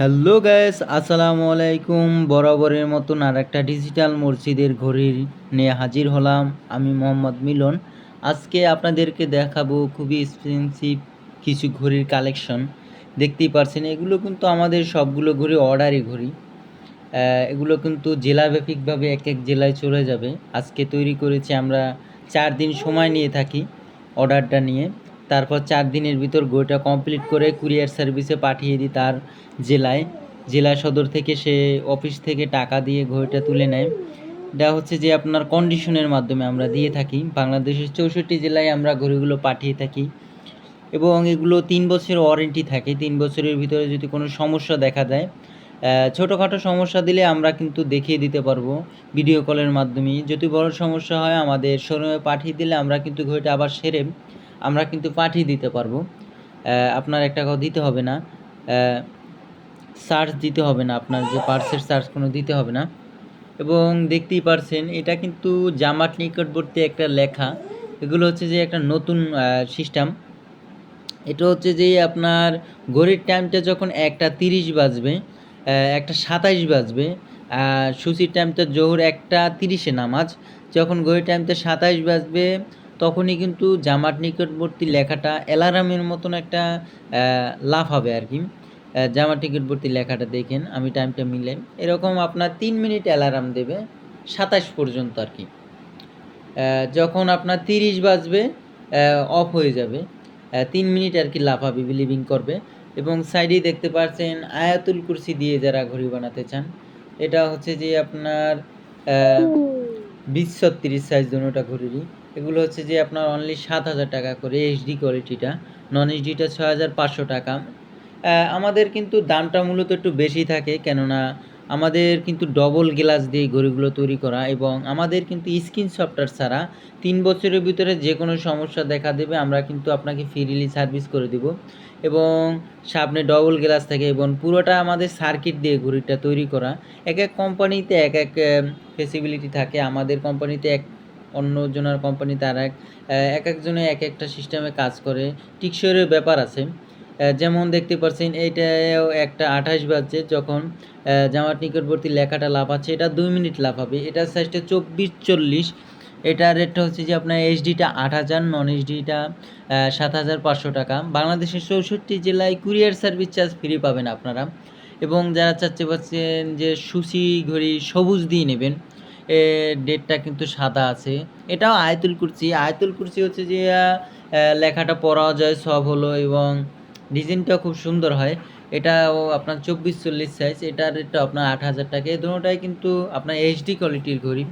Hello gas আসসালামু আলাইকুম। বরাবরের মতন আর একটা ডিজিটাল মসজিদের ঘড়ি নিয়ে হাজির হলাম আমি মোহাম্মদ মিলন। আজকে আপনাদেরকে দেখাবো খুবই এক্সপেন্সিভ কিছু ঘড়ির কালেকশন দেখতেই পারছেন, এগুলো কিন্তু আমাদের সবগুলো ঘড়ি অর্ডারি ঘড়ি। এগুলো কিন্তু জেলাব্যাপিকভাবে এক এক জেলায় চলে যাবে। আজকে তৈরি করেছি আমরা চার দিন সময় নিয়ে থাকি অর্ডারটা নিয়ে। তারপর চার দিনের ভিতর ঘড়িটা কমপ্লিট করে কুরিয়ার সার্ভিসে পাঠিয়ে দিই তার জেলায়। জেলা সদর থেকে সে অফিস থেকে টাকা দিয়ে ঘড়িটা তুলে নেয়। এটা হচ্ছে যে আপনার কন্ডিশনের মাধ্যমে আমরা দিয়ে থাকি। বাংলাদেশের চৌষট্টি জেলায় আমরা ঘড়িগুলো পাঠিয়ে থাকি। এবং এগুলো তিন বছরের ওয়ারেন্টি থাকে। তিন বছরের ভিতরে যদি কোনো সমস্যা দেখা দেয় ছোটোখাটো সমস্যা দিলে আমরা কিন্তু দেখিয়ে দিতে পারব ভিডিও কলের মাধ্যমে যদি বড় সমস্যা হয়, আমাদের শোরুমে পাঠিয়ে দিলে আমরা কিন্তু ঘড়িটা আবার সেরে আমরা কিন্তু পাঠিয়ে দিতে পারব। আপনার একটা কথা দিতে হবে না। চার্জ দিতে হবে না। আপনার যে পার্সের চার্জ কোনো দিতে হবে না। এবং দেখতেই পারছেন, এটা কিন্তু জামাত নিকটবর্তী একটা লেখা। এগুলো হচ্ছে যে একটা নতুন সিস্টেম এটা হচ্ছে যে আপনার ঘড়ির টাইমটা যখন একটা তিরিশ বাজবে একটা সাতাইশ বাজবে সুচির টাইমটা জোহর একটা তিরিশে নামাজ। যখন ঘড়ির টাইমটা সাতাইশ বাজবে তখনই কিন্তু জামাত নিকটবর্তী লেখাটা অ্যালারামের মতন একটা লাভ হবে আর কি। জামাত নিকটবর্তী লেখাটা দেখেন, আমি টাইমটা মিলে এরকম আপনার তিন মিনিট অ্যালারাম দেবে, সাতাশ পর্যন্ত আর কি। যখন আপনার তিরিশ বাজবে অফ হয়ে যাবে। তিন মিনিট আর কি লাফাবে বিলিভিং করবে। এবং সাইডেই দেখতে পাচ্ছেন, আয়াতুল কুরসি দিয়ে যারা ঘড়ি বানাতে চান, এটা হচ্ছে যে আপনার বিশ ছত্রিশ সাইজ দুটোটা ঘড়িরই। এগুলো হচ্ছে যে আপনার অনলি সাত হাজার টাকা করে এইচডি কোয়ালিটিটা নন এইচডিটা ছয় হাজার পাঁচশো টাকা। আমাদের কিন্তু দামটা মূলত একটু বেশি থাকে, কেননা আমাদের কিন্তু ডবল গ্লাস দিয়ে ঘড়িগুলো তৈরি করা এবং আমাদের কিন্তু স্ক্রিন সফটওয়্যার ছাড়া তিন বছরের ভিতরে যে কোনো সমস্যা দেখা দেবে, আমরা কিন্তু আপনাকে ফ্রিলি সার্ভিস করে দেব। এবং সামনে ডবল গ্লাস থাকে এবং পুরোটা আমাদের সার্কিট দিয়ে ঘড়িটা তৈরি করা। এক এক কোম্পানিতে এক এক ফেসিবিলিটি থাকে। আমাদের কোম্পানিতে এক অন্য জনের কোম্পানিতে আর এক এক একজনে এক একটা সিস্টেমে কাজ করে। টিকসইয়ের ব্যাপার আছে। যেমন দেখতে পাচ্ছেন এইটাও একটা আঠাশ বাজছে যখন জামার নিকটবর্তী লেখাটা লাভ আছে, এটা দুই মিনিট লাভ হবে। এটার সাইজটা চব্বিশ চল্লিশ। এটার রেটটা হচ্ছে যে আপনার এইচডিটা আট হাজার নন এইচডিটা সাত হাজার পাঁচশো টাকা। বাংলাদেশের চৌষট্টি জেলায় কুরিয়ার সার্ভিস চার্জ ফ্রি পাবেন আপনারা। এবং যারা চাচ্ছে পাচ্ছেন যে সুশি ঘড়ি সবুজ দিয়ে নেবেন ডেটটা কিন্তু সাদা আছে। এটাও আয়তুল কুরসি। আয়তুল কুরসি হচ্ছে যে লেখাটা পড়া যায়, সব হলো এবং ডিজাইনটাও খুব সুন্দর হয়। এটাও আপনার চব্বিশ চল্লিশ সাইজ এটার রেটটা আপনার আট হাজার টাকা। এই দুটোটাই কিন্তু আপনার এইচডি কোয়ালিটির ঘড়ি।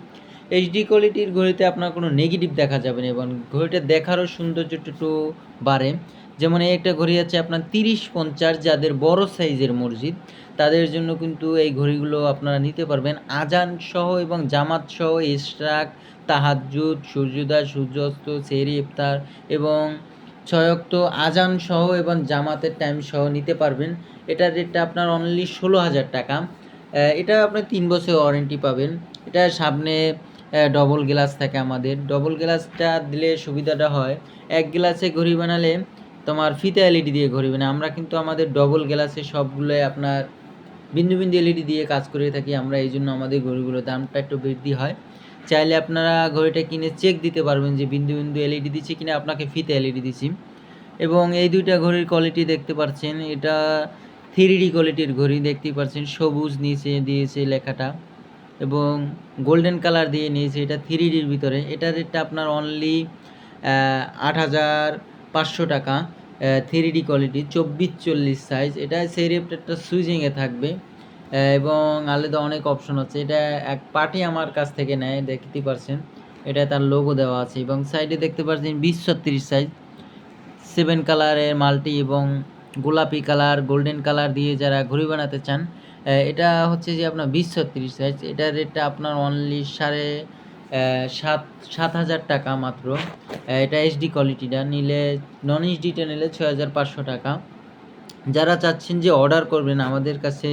এইচডি কোয়ালিটির ঘড়িতে আপনার কোনো নেগেটিভ দেখা যাবে না এবং ঘড়িটা দেখারও সৌন্দর্যটা একটু বাড়ে। যেমন এই একটা ঘড়ি আছে আপনার তিরিশ পঞ্চাশ, যাদের বড় সাইজের মসজিদ, তাদের জন্য কিন্তু এই ঘড়িগুলো আপনারা নিতে পারবেন। আজান সহ এবং জামাত সহ ইশরাক, তাহাজ্জুদ, সূর্যোদয়, সূর্যাস্ত সেরি ইফতার এবং ছয়ক্ত আজান সহ এবং জামাতের টাইম সহ নিতে পারবেন। এটার রেটটা আপনার অনলি ষোলো হাজার টাকা। এটা আপনি তিন বছর ওয়ারেন্টি পাবেন। এটা সামনে ডবল গ্লাস থাকে আমাদের। ডবল গ্লাসটা দিলে সুবিধাটা হয়। এক গ্লাসে ঘড়ি বানালে তোমার ফিতে এলইডি দিয়ে ঘড়ি বানাই আমরা কিন্তু আমাদের ডবল গ্লাসে সবগুলোই আপনার বিন্দু বিন্দু এলইডি দিয়ে কাজ করে থাকি, আমরা এই জন্য আমাদের ঘড়িগুলোর দামটা একটু বৃদ্ধি হয়। চাইলে আপনারা ঘড়িটা কিনে চেক দিতে পারবেন যে বিন্দু বিন্দু এলইডি দিচ্ছি কিনা, আপনাকে ফিতে এলইডি দিচ্ছি। এবং এই দুইটা ঘড়ির কোয়ালিটি দেখতে পাচ্ছেন, এটা থ্রি কোয়ালিটির ঘড়ি দেখতেই পাচ্ছেন। সবুজ নিচে দিয়েছে লেখাটা এবং গোল্ডেন কালার দিয়ে নিয়েছে, এটা থ্রি ভিতরে। এটার রেটটা আপনার অনলি আট হাজার পাঁচশো টাকা থ্রি ডি কোয়ালিটি চব্বিশ চল্লিশ সাইজ এটা সেই রেপটা সুইজিংয়ে থাকবে। এবং আলাদা অনেক অপশন আছে। এটা এক পার্টি আমার কাছ থেকে নেয় দেখতেই পারছেন। এটা তার লোগো দেওয়া আছে। এবং সাইডে দেখতে পাচ্ছেন বিশ ছত্রিশ সাইজ সেভেন কালারের মাল্টি এবং গোলাপি কালার গোল্ডেন কালার দিয়ে যারা ঘড়ি বানাতে চান এটা হচ্ছে যে আপনার বিশ ছত্রিশ সাইজ এটার রেটটা আপনার অনলি সাড়ে সাত সাত হাজার টাকা মাত্র। এটা এইচডি কোয়ালিটিটা নিলে নন এইচডিটা নিলে ছয় হাজার পাঁচশো টাকা। যারা চাচ্ছেন যে অর্ডার করবেন, আমাদের কাছে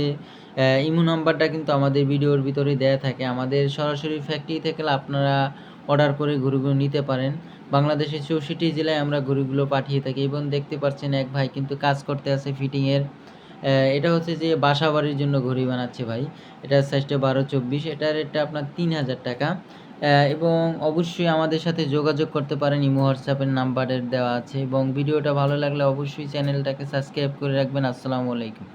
ইমো নাম্বারটা কিন্তু আমাদের ভিডিওর ভিতরে দেয়া থাকে। আমাদের সরাসরি ফ্যাক্টরি থেকে আপনারা অর্ডার করে গরুগুলো নিতে পারেন। বাংলাদেশের চৌষট্টি জেলায় আমরা গরুগুলো পাঠিয়ে থাকি। এবং দেখতে পাচ্ছেন এক ভাই কিন্তু কাজ করতে আছে ফিটিংয়ের এটা হচ্ছে যে বাসা বাড়ির জন্য ঘড়ি বানাচ্ছে ভাই। এটা সাইজটা বারো চব্বিশ। এটার রেটটা আপনার তিন হাজার টাকা। এবং অবশ্যই আমাদের সাথে যোগাযোগ করতে পারেন। ইমো হোয়াটসঅ্যাপের নাম্বারের দেওয়া আছে এবং ভিডিওটা ভালো লাগলে অবশ্যই চ্যানেলটাকে সাবস্ক্রাইব করে রাখবেন। আসসালামু আলাইকুম।